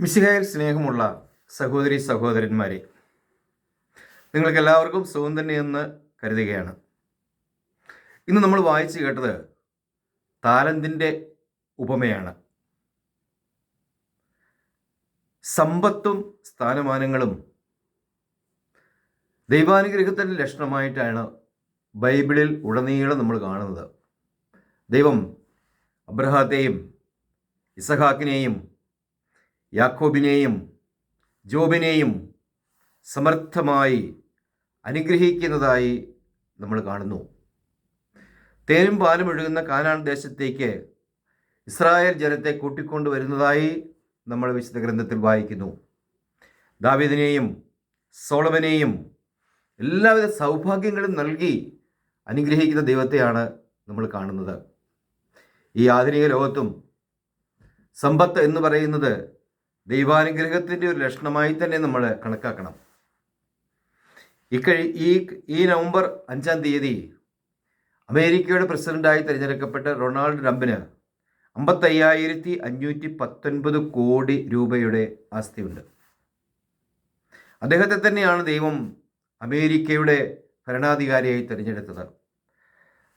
മിശിഹായിൽ സ്നേഹമുള്ള സഹോദരി സഹോദരന്മാരെ നിങ്ങൾക്ക് എല്ലാവർക്കും സുഖം തന്നെയെന്ന് കരുതുകയാണ്. ഇന്ന് നമ്മൾ വായിച്ചു കേട്ടത് താലന്തിന്റെ ഉപമയാണ്. സമ്പത്തും സ്ഥാനമാനങ്ങളും ദൈവാനുഗ്രഹത്തിന്റെ ലക്ഷണമായിട്ടാണ് ബൈബിളിൽ ഉടനീളം നമ്മൾ കാണുന്നത്. ദൈവം അബ്രഹാത്തെയും ഇസഹാക്കിനെയും യാക്കോബിനെയും ജോബിനെയും സമർത്ഥമായി അനുഗ്രഹിക്കുന്നതായി നമ്മൾ കാണുന്നു. തേനും പാലും ഒഴുകുന്ന കാനാൻ ദേശത്തേക്ക് ഇസ്രായേൽ ജനത്തെ കൂട്ടിക്കൊണ്ടുവരുന്നതായി നമ്മൾ വിശുദ്ധ ഗ്രന്ഥത്തിൽ വായിക്കുന്നു. ദാവീദിനെയും സോളമനെയും എല്ലാവിധ സൗഭാഗ്യങ്ങളും നൽകി അനുഗ്രഹിക്കുന്ന ദൈവത്തെയാണ് നമ്മൾ കാണുന്നത്. ഈ ആധുനിക ലോകത്തും സമ്പത്ത് എന്ന് പറയുന്നത് ദൈവാനുഗ്രഹത്തിന്റെ ഒരു ലക്ഷണമായി തന്നെ നമ്മൾ കണക്കാക്കണം. ഇക്കഴി ഈ ഈ നവംബർ അഞ്ചാം തീയതി അമേരിക്കയുടെ പ്രസിഡന്റായി തിരഞ്ഞെടുക്കപ്പെട്ട റൊണാൾഡ് ട്രംപിന് അമ്പത്തയ്യായിരത്തി അഞ്ഞൂറ്റി പത്തൊൻപത് കോടി രൂപയുടെ ആസ്തിയുണ്ട്. അദ്ദേഹത്തെ തന്നെയാണ് ദൈവം അമേരിക്കയുടെ ഭരണാധികാരിയായി തിരഞ്ഞെടുത്തത്.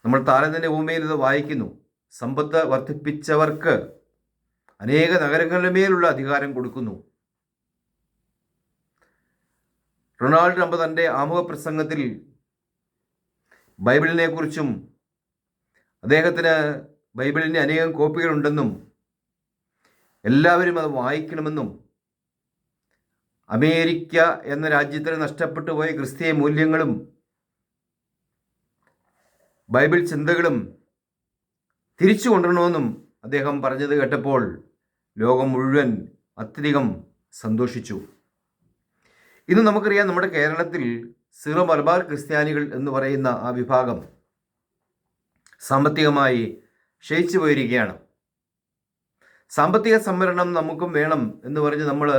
നമ്മൾ താരത്തിന്റെ ഭൂമിയിൽ ഇത് വായിക്കുന്നു. സമ്പത്ത് വർദ്ധിപ്പിച്ചവർക്ക് അനേക നഗരങ്ങളുടെ മേലുള്ള അധികാരം കൊടുക്കുന്നു. റൊണാൾഡ് ട്രംപ് തന്റെ ആമുഖ പ്രസംഗത്തിൽ ബൈബിളിനെ കുറിച്ചും അദ്ദേഹത്തിന് ബൈബിളിന്റെ അനേകം കോപ്പികളുണ്ടെന്നും എല്ലാവരും അത് വായിക്കണമെന്നും അമേരിക്ക എന്ന രാജ്യത്തിന് നഷ്ടപ്പെട്ടു പോയ ക്രിസ്തീയ മൂല്യങ്ങളും ബൈബിൾ ചിന്തകളും തിരിച്ചു കൊണ്ടുവരണമെന്നും അദ്ദേഹം പറഞ്ഞത് കേട്ടപ്പോൾ ലോകം മുഴുവൻ അത്യധികം സന്തോഷിച്ചു. ഇന്ന് നമുക്കറിയാം നമ്മുടെ കേരളത്തിൽ സീറോ മലബാർ ക്രിസ്ത്യാനികൾ എന്ന് പറയുന്ന ആ വിഭാഗം സാമ്പത്തികമായി ക്ഷയിച്ചു പോയിരിക്കുകയാണ്. സാമ്പത്തിക സംവരണം നമുക്കും വേണം എന്ന് പറഞ്ഞ് നമ്മൾ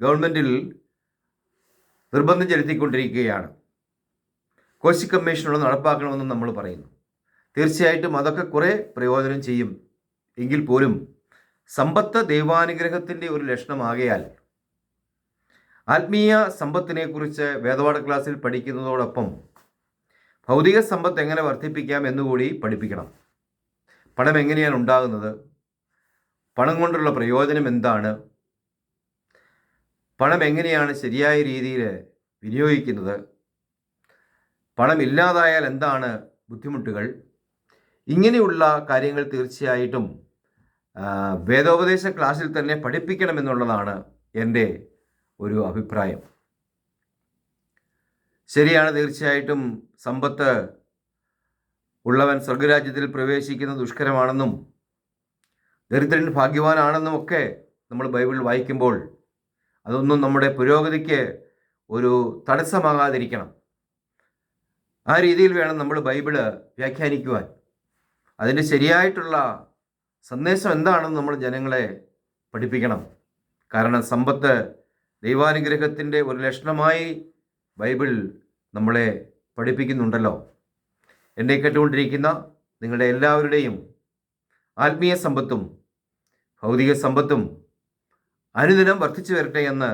ഗവൺമെന്റിൽ നിർബന്ധം ചെലുത്തിക്കൊണ്ടിരിക്കുകയാണ്. കോശി കമ്മീഷനുള്ള നടപ്പാക്കണമെന്ന് നമ്മൾ പറയുന്നു. തീർച്ചയായിട്ടും അതൊക്കെ കുറേ പ്രയോജനം ചെയ്യും എങ്കിൽ പോലും സമ്പത്ത് ദൈവാനുഗ്രഹത്തിന്റെ ഒരു ലക്ഷണമാകയാൽ ആത്മീയ സമ്പത്തിനെക്കുറിച്ച് വേദപാഠ ക്ലാസ്സിൽ പഠിക്കുന്നതോടൊപ്പം ഭൗതിക സമ്പത്ത് എങ്ങനെ വർദ്ധിപ്പിക്കാം എന്നുകൂടി പഠിപ്പിക്കണം. പണം എങ്ങനെയാണ് ഉണ്ടാകുന്നത്? പണം കൊണ്ടുള്ള പ്രയോജനം എന്താണ്? പണം എങ്ങനെയാണ് ശരിയായ രീതിയിൽ വിനിയോഗിക്കുന്നത്? പണം ഇല്ലാതായാൽ എന്താണ് ബുദ്ധിമുട്ടുകൾ? ഇങ്ങനെയുള്ള കാര്യങ്ങൾ തീർച്ചയായിട്ടും വേദോപദേശ ക്ലാസ്സിൽ തന്നെ പഠിപ്പിക്കണമെന്നുള്ളതാണ് എന്റെ ഒരു അഭിപ്രായം. ശരിയാണ് തീർച്ചയായിട്ടും സമ്പത്ത് ഉള്ളവൻ സ്വർഗരാജ്യത്തിൽ പ്രവേശിക്കുന്നത് ദുഷ്കരമാണെന്നും ദരിദ്രൻ ഭാഗ്യവാനാണെന്നും ഒക്കെ നമ്മൾ ബൈബിൾ വായിക്കുമ്പോൾ അതൊന്നും നമ്മുടെ പുരോഗതിക്ക് ഒരു തടസ്സമാകാതിരിക്കണം. ആ രീതിയിൽ വേണം നമ്മൾ ബൈബിൾ വ്യാഖ്യാനിക്കുവാൻ. അതിന്റെ ശരിയായിട്ടുള്ള സന്ദേശം എന്താണെന്ന് നമ്മൾ ജനങ്ങളെ പഠിപ്പിക്കണം. കാരണം സമ്പത്ത് ദൈവാനുഗ്രഹത്തിന്റെ ഒരു ലക്ഷണമായി ബൈബിൾ നമ്മളെ പഠിപ്പിക്കുന്നുണ്ടല്ലോ. എന്നെ കേട്ടുകൊണ്ടിരിക്കുന്ന നിങ്ങളുടെ എല്ലാവരുടെയും ആത്മീയ സമ്പത്തും ഭൗതിക സമ്പത്തും അനുദിനം വർദ്ധിച്ചു വരട്ടെ എന്ന്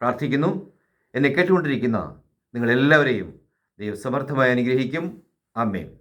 പ്രാർത്ഥിക്കുന്നു. എന്നെ കേട്ടുകൊണ്ടിരിക്കുന്ന നിങ്ങളെല്ലാവരെയും ദൈവസമർത്ഥമായി അനുഗ്രഹിക്കും. അമ്മയും